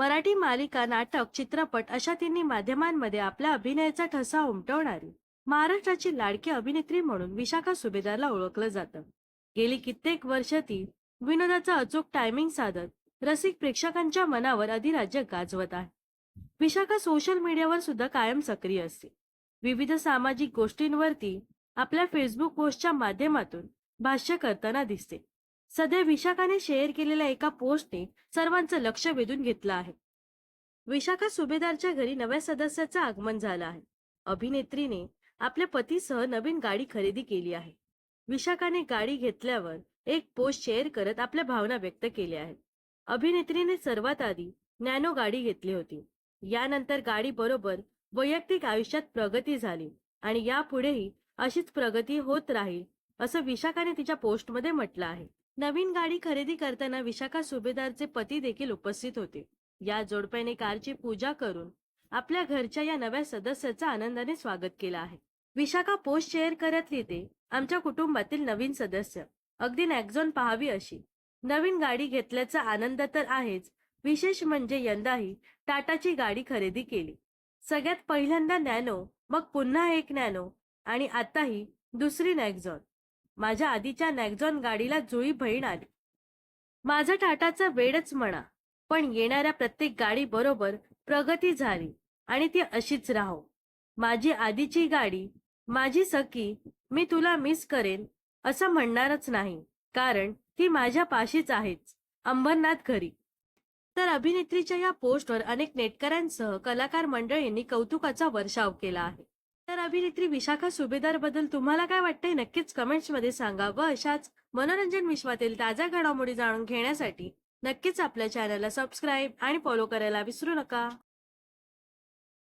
मराठी मालिका नाटक चित्रपट अशा तिन्ही माध्यमांमध्ये आपल्या अभिनयाचा ठसा उमटवणारी महाराष्ट्राची लाडकी अभिनेत्री म्हणून विशाखा सुभेदारला ओळखलं जातं. गेली कित्येक वर्ष ती विनोदाचा अचूक टायमिंग साधत रसिक प्रेक्षकांच्या मनावर अधिराज्य गाजवत आहे. विशाखा सोशल मीडियावर सुद्धा कायम सक्रिय असते. विविध सामाजिक गोष्टींवरती आपल्या फेसबुक पोस्टच्या माध्यमातून भाष्य करताना दिसते. सध्या विशाखाने शेअर केलेल्या एका पोस्टने सर्वांचं लक्ष वेधून घेतलं आहे. विशाखा सुभेदारच्या घरी नव्या सदस्याचं आगमन झालं आहे. अभिनेत्रीने आपल्या पतीसह नवीन गाडी खरेदी केली आहे. विशाखाने गाडी घेतल्यावर एक पोस्ट शेअर करत आपल्या भावना व्यक्त केल्या आहेत. अभिनेत्रीने सर्वात आधी नॅनो गाडी घेतली होती. यानंतर गाडी बरोबर वैयक्तिक आयुष्यात प्रगती झाली आणि यापुढेही अशीच प्रगती होत राहील असं विशाखाने तिच्या पोस्टमध्ये म्हटलं आहे. नवीन गाडी खरेदी करताना विशाखा सुभेदारचे पती देखील उपस्थित होते. या जोडप्याने कारची पूजा करून आपल्या घरच्या या नव्या सदस्याचा आनंदाने स्वागत केलं आहे. विशाखा पोस्ट शेअर करत लिहिते आमच्या कुटुंबातील नवीन सदस्य अगदी नॅक्झॉन पहावी अशी. नवीन गाडी घेतल्याचा आनंद तर आहेच विशेष म्हणजे यंदाही टाटाची गाडी खरेदी केली. सगळ्यात पहिल्यांदा नॅनो मग पुन्हा एक नॅनो आणि आताही दुसरी नॅक्झॉन. माझ्या आधीच्या नॅक्झॉन गाडीला जुळी बहीण आली. माझं टाटाचं वेडच म्हणा पण येणाऱ्या प्रत्येक गाडी बरोबर प्रगती झाली आणि ती अशीच राहो. माझी आधीची गाडी माझी सखी मी तुला मिस करेन असं म्हणणारच नाही कारण ती माझ्या पाशीच आहेच अंबरनाथ घरी. तर अभिनेत्रीच्या या पोस्टवर अनेक नेटकऱ्यांसह कलाकार मंडळींनी कौतुकाचा वर्षाव केला आहे. तर अभिनेत्री विशाखा सुभेदारबद्दल तुम्हाला काय वाटतंय? नक्कीच कमेंट्समध्ये सांगा व अशाच मनोरंजन विश्वातील ताज्या घडामोडी जाणून घेण्यासाठी नक्कीच आपल्या चॅनलला सबस्क्राईब आणि फॉलो करायला विसरू नका.